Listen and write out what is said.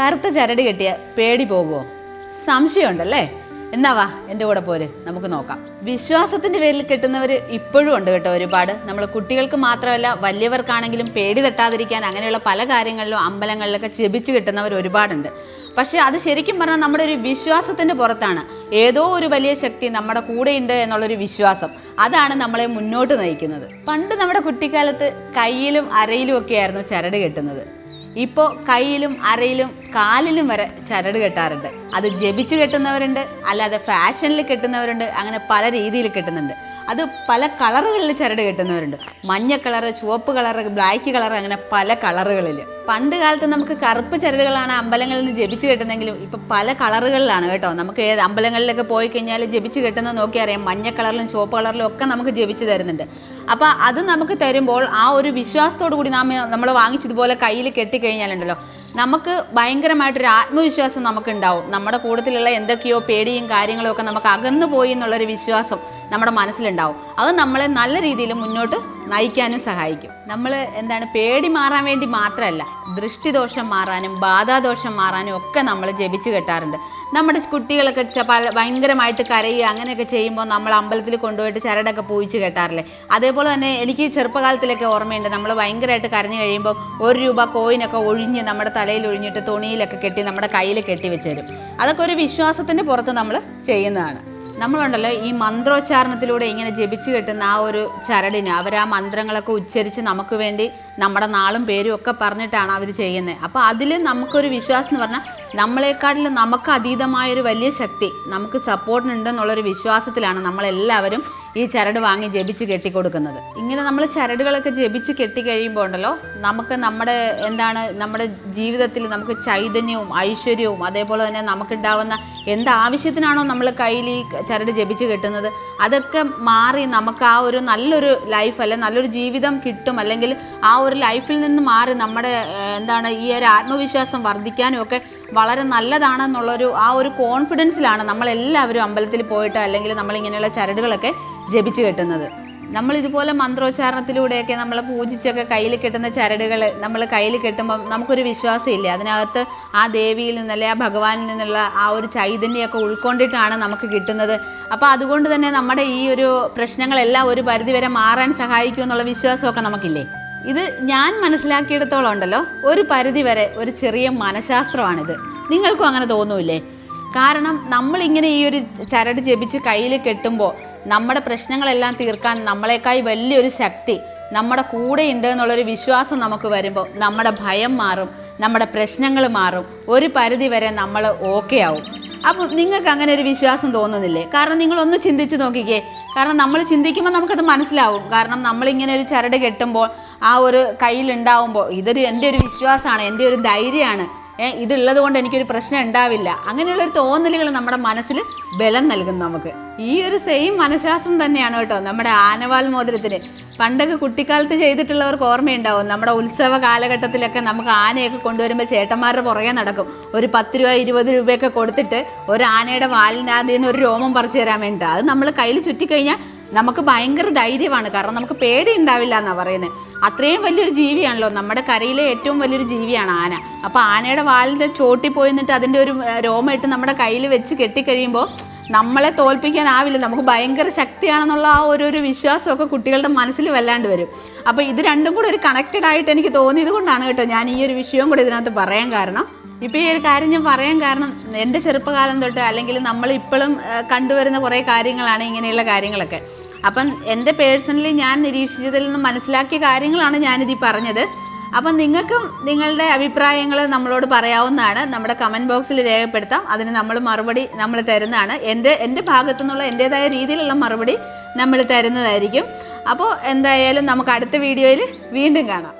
കറുത്ത ചരട് കെട്ടിയ പേടി പോകുമോ സംശയമുണ്ടല്ലേ? എന്നാ വാ എന്റെ കൂടെ പോര്. നമുക്ക് നോക്കാം. വിശ്വാസത്തിന്റെ പേരിൽ കെട്ടുന്നവർ ഇപ്പോഴും ഉണ്ട് കേട്ടോ ഒരുപാട്. നമ്മൾ കുട്ടികൾക്ക് മാത്രമല്ല വലിയവർക്കാണെങ്കിലും പേടി തട്ടാതിരിക്കാൻ അങ്ങനെയുള്ള പല കാര്യങ്ങളിലും അമ്പലങ്ങളിലൊക്കെ ചെപിച്ച് കിട്ടുന്നവർ ഒരുപാടുണ്ട്. പക്ഷേ അത് ശരിക്കും പറഞ്ഞാൽ നമ്മുടെ ഒരു വിശ്വാസത്തിന്റെ പുറത്താണ്. ഏതോ ഒരു വലിയ ശക്തി നമ്മുടെ കൂടെയുണ്ട് എന്നുള്ളൊരു വിശ്വാസം. അതാണ് നമ്മളെ മുന്നോട്ട് നയിക്കുന്നത്. പണ്ട് നമ്മുടെ കുട്ടിക്കാലത്ത് കയ്യിലും അരയിലും ഒക്കെ ആയിരുന്നു ചരട് കെട്ടുന്നത്. ഇപ്പോൾ കയ്യിലും അരയിലും കാലിലും വരെ ചരട് കെട്ടാറുണ്ട്. അത് ജപിച്ച് കെട്ടുന്നവരുണ്ട് അല്ലാതെ ഫാഷനിൽ കെട്ടുന്നവരുണ്ട് അങ്ങനെ പല രീതിയിൽ കെട്ടുന്നുണ്ട്. അത് പല കളറുകളിൽ ചരട് കെട്ടുന്നവരുണ്ട്. മഞ്ഞ കളറ് ചുവപ്പ് കളറ് ബ്ലാക്ക് കളർ അങ്ങനെ പല കളറുകളിൽ പണ്ട് കാലത്ത് നമുക്ക് കറുപ്പ് ചരടുകളാണ് അമ്പലങ്ങളിൽ നിന്ന് ജപിച്ച് കെട്ടുന്നെങ്കിലും ഇപ്പം പല കളറുകളിലാണ് കേട്ടോ. നമുക്ക് ഏത് അമ്പലങ്ങളിലൊക്കെ പോയി കഴിഞ്ഞാൽ ജപിച്ച് കെട്ടുന്നത് നോക്കി അറിയാം. മഞ്ഞ കളറിലും ചുവപ്പ് കളറിലും ഒക്കെ നമുക്ക് ജപിച്ച് തരുന്നുണ്ട്. അപ്പോൾ അത് നമുക്ക് തരുമ്പോൾ ആ ഒരു വിശ്വാസത്തോടു കൂടി നാം നമ്മൾ വാങ്ങിച്ചതുപോലെ കയ്യിൽ കെട്ടിക്കഴിഞ്ഞാലുണ്ടല്ലോ നമുക്ക് ഭയങ്കരമായിട്ടൊരു ആത്മവിശ്വാസം നമുക്ക് ഉണ്ടാവും നമ്മുടെ കൂട്ടത്തിലുള്ള എന്തൊക്കെയോ പേടിയും കാര്യങ്ങളും ഒക്കെ നമുക്ക് അകന്നു പോയി എന്നുള്ളൊരു വിശ്വാസം നമ്മുടെ മനസ്സിലുണ്ടാവും. അത് നമ്മളെ നല്ല രീതിയിൽ മുന്നോട്ട് നയിക്കാനും സഹായിക്കും. നമ്മൾ എന്താണ് പേടി മാറാൻ വേണ്ടി മാത്രമല്ല ദൃഷ്ടിദോഷം മാറാനും ബാധാദോഷം മാറാനും ഒക്കെ നമ്മൾ ജപിച്ച് കെട്ടാറുണ്ട്. നമ്മുടെ കുട്ടികളൊക്കെ പല ഭയങ്കരമായിട്ട് കരയുക അങ്ങനെയൊക്കെ ചെയ്യുമ്പോൾ നമ്മൾ അമ്പലത്തിൽ കൊണ്ടുപോയിട്ട് ചരടൊക്കെ പൂയിച്ച് കെട്ടാറില്ലേ? അതേപോലെ തന്നെ എനിക്ക് ചെറുപ്പകാലത്തിലൊക്കെ ഓർമ്മയുണ്ട് നമ്മൾ ഭയങ്കരമായിട്ട് കരഞ്ഞു കഴിയുമ്പോൾ ഒരു രൂപ കോയിനൊക്കെ ഒഴിഞ്ഞ് നമ്മുടെ തലയിൽ ഒഴിഞ്ഞിട്ട് തുണിയിലൊക്കെ കെട്ടി നമ്മുടെ കയ്യിൽ കെട്ടി വെച്ച് തരും. അതൊക്കെ ഒരു വിശ്വാസത്തിന്റെ പുറത്ത് നമ്മൾ ചെയ്യുന്നതാണ്. നമ്മളുണ്ടല്ലോ ഈ മന്ത്രോച്ചാരണത്തിലൂടെ ഇങ്ങനെ ജപിച്ചു കെട്ടുന്ന ആ ഒരു ചരടിന് അവർ ആ മന്ത്രങ്ങളൊക്കെ ഉച്ചരിച്ച് നമുക്ക് വേണ്ടി നമ്മുടെ നാളും പേരും ഒക്കെ പറഞ്ഞിട്ടാണ് അവർ ചെയ്യുന്നത് അപ്പോൾ അതിൽ നമുക്കൊരു വിശ്വാസം എന്ന് പറഞ്ഞാൽ നമ്മളെക്കാട്ടിലും നമുക്ക് അതീതമായൊരു വലിയ ശക്തി നമുക്ക് സപ്പോർട്ടിനുണ്ടെന്നുള്ളൊരു വിശ്വാസത്തിലാണ് നമ്മളെല്ലാവരും ഈ ചരട് വാങ്ങി ജപിച്ച് കെട്ടിക്കൊടുക്കുന്നത്. ഇങ്ങനെ നമ്മൾ ചരടുകളൊക്കെ ജപിച്ച് കെട്ടി കഴിയുമ്പോൾ ഉണ്ടല്ലോ നമുക്ക് നമ്മുടെ എന്താണ് നമ്മുടെ ജീവിതത്തിൽ നമുക്ക് ചൈതന്യവും ഐശ്വര്യവും അതേപോലെ തന്നെ നമുക്കുണ്ടാവുന്ന എന്ത് ആവശ്യത്തിനാണോ നമ്മൾ കയ്യിൽ ഈ ചരട് ജപിച്ച് കെട്ടുന്നത് അതൊക്കെ മാറി നമുക്ക് ആ ഒരു നല്ലൊരു ലൈഫ് അല്ലെ നല്ലൊരു ജീവിതം കിട്ടും. അല്ലെങ്കിൽ ആ ഒരു ലൈഫിൽ നിന്ന് മാറി നമ്മുടെ എന്താണ് ഈ ഒരു ആത്മവിശ്വാസം വർദ്ധിക്കാനും ഒക്കെ വളരെ നല്ലതാണെന്നുള്ളൊരു ആ ഒരു കോൺഫിഡൻസിലാണ് നമ്മളെല്ലാവരും അമ്പലത്തിൽ പോയിട്ട് അല്ലെങ്കിൽ നമ്മൾ ഇങ്ങനെയുള്ള ചരടുകളൊക്കെ ജപിച്ച് കെട്ടുന്നത്. നമ്മൾ ഇതുപോലെ മന്ത്രോച്ചാരണത്തിലൂടെയൊക്കെ നമ്മൾ പൂജിച്ചൊക്കെ കയ്യിൽ കെട്ടുന്ന ചരടുകൾ നമ്മൾ കയ്യിൽ കെട്ടുമ്പം നമുക്കൊരു വിശ്വാസമില്ലേ? അതിനകത്ത് ആ ദേവിയിൽ നിന്നല്ലേ ആ ഭഗവാനിൽ നിന്നുള്ള ആ ഒരു ചൈതന്യമൊക്കെ ഉൾക്കൊണ്ടിട്ടാണ് നമുക്ക് കിട്ടുന്നത്. അപ്പോൾ അതുകൊണ്ട് തന്നെ നമ്മുടെ ഈ ഒരു പ്രശ്നങ്ങളെല്ലാം ഒരു പരിധിവരെ മാറാൻ സഹായിക്കും എന്നുള്ള വിശ്വാസമൊക്കെ നമുക്കില്ലേ? ഇത് ഞാൻ മനസ്സിലാക്കിയിടത്തോളം ഉണ്ടല്ലോ. ഒരു പരിധിവരെ ഒരു ചെറിയ മനഃശാസ്ത്രമാണിത്. നിങ്ങൾക്കും അങ്ങനെ തോന്നൂലേ കാരണം നമ്മളിങ്ങനെ ഈ ഒരു ചരട് ജപിച്ച് കയ്യിൽ കെട്ടുമ്പോൾ നമ്മുടെ പ്രശ്നങ്ങളെല്ലാം തീർക്കാൻ നമ്മളെക്കായി വലിയൊരു ശക്തി നമ്മുടെ കൂടെ ഉണ്ട് എന്നുള്ളൊരു വിശ്വാസം നമുക്ക് വരുമ്പോൾ നമ്മുടെ ഭയം മാറും നമ്മുടെ പ്രശ്നങ്ങൾ മാറും. ഒരു പരിധി വരെ നമ്മൾ ഓക്കെ ആവും. അപ്പം നിങ്ങൾക്ക് അങ്ങനെ ഒരു വിശ്വാസം തോന്നുന്നില്ലേ? കാരണം നിങ്ങളൊന്ന് ചിന്തിച്ച് നോക്കിക്കേ. കാരണം നമ്മൾ ചിന്തിക്കുമ്പോൾ നമുക്കത് മനസ്സിലാവും. കാരണം നമ്മളിങ്ങനെ ഒരു ചരട് കെട്ടുമ്പോൾ ആ ഒരു കയ്യിലുണ്ടാവുമ്പോൾ ഇതൊരു എന്റെ ഒരു വിശ്വാസമാണ് എന്റെ ഒരു ധൈര്യമാണ്. ഇതുള്ളത് കൊണ്ട് എനിക്കൊരു പ്രശ്നം ഉണ്ടാവില്ല. അങ്ങനെയുള്ളൊരു തോന്നലുകൾ നമ്മുടെ മനസ്സിൽ ബലം നൽകും നമുക്ക്. ഈ ഒരു സെയിം മനഃശാസ്ത്രം തന്നെയാണ് കേട്ടോ നമ്മുടെ ആനവാൽ മോതിരത്തിന്. പണ്ടൊക്കെ കുട്ടിക്കാലത്ത് ചെയ്തിട്ടുള്ളവർക്ക് ഓർമ്മയുണ്ടാവും. നമ്മുടെ ഉത്സവ കാലഘട്ടത്തിലൊക്കെ നമുക്ക് ആനയൊക്കെ കൊണ്ടുവരുമ്പോൾ ചേട്ടന്മാരുടെ പുറകെ നടക്കും. ഒരു പത്ത് രൂപ ഇരുപത് രൂപയൊക്കെ കൊടുത്തിട്ട് ഒരു ആനയുടെ വാലിനകത്ത് നിന്ന് ഒരു രോമം പറിച്ചു തരാൻ വേണ്ടിയിട്ട് അത് നമ്മൾ കയ്യിൽ ചുറ്റിക്കഴിഞ്ഞാൽ നമുക്ക് ഭയങ്കര ധൈര്യമാണ്. കാരണം നമുക്ക് പേടി ഉണ്ടാവില്ല എന്നാണ് പറയുന്നത് അത്രയും വലിയൊരു ജീവിയാണല്ലോ. നമ്മുടെ കരയിലെ ഏറ്റവും വലിയൊരു ജീവിയാണ് ആന. അപ്പോൾ ആനയുടെ വാലിന്റെ ചോട്ടി പോയി നിന്നിട്ട് അതിന്റെ ഒരു രോമം ഇട്ട് നമ്മുടെ കയ്യിൽ വെച്ച് കെട്ടിക്കഴിയുമ്പോൾ നമ്മളെ തോൽപ്പിക്കാനാവില്ല നമുക്ക് ഭയങ്കര ശക്തിയാണെന്നുള്ള ആ ഒരു ഒരു വിശ്വാസമൊക്കെ കുട്ടികളുടെ മനസ്സിൽ വല്ലാണ്ട് വരും. അപ്പോൾ ഇത് രണ്ടും കൂടെ ഒരു കണക്റ്റഡ് ആയിട്ട് എനിക്ക് തോന്നിയത് കൊണ്ടാണ് കേട്ടോ ഞാൻ ഈ ഒരു വിഷയവും കൂടെ ഇതിനകത്ത് പറയാൻ കാരണം. ഇപ്പോൾ ഈ ഒരു കാര്യം ഞാൻ പറയാൻ കാരണം എന്റെ ചെറുപ്പകാലം തൊട്ട് അല്ലെങ്കിൽ നമ്മൾ ഇപ്പോഴും കണ്ടുവരുന്ന കുറേ കാര്യങ്ങളാണ് ഇങ്ങനെയുള്ള കാര്യങ്ങളൊക്കെ. അപ്പം എന്റെ പേഴ്സണലി ഞാൻ നിരീക്ഷിച്ചതിൽ നിന്ന് മനസ്സിലാക്കിയ കാര്യങ്ങളാണ് ഞാനിതിൽ പറഞ്ഞത്. അപ്പം നിങ്ങൾക്കും നിങ്ങളുടെ അഭിപ്രായങ്ങൾ നമ്മളോട് പറയാവുന്നതാണ്. നമ്മുടെ കമന്റ് ബോക്സിൽ രേഖപ്പെടുത്താം. അതിന് നമ്മൾ മറുപടി നമ്മൾ തരുന്നതാണ്. എന്റെ എന്റെ ഭാഗത്തു നിന്നുള്ള എന്റേതായ രീതിയിലുള്ള മറുപടി നമ്മൾ തരുന്നതായിരിക്കും. അപ്പോൾ എന്തായാലും നമുക്ക് അടുത്ത വീഡിയോയിൽ വീണ്ടും കാണാം.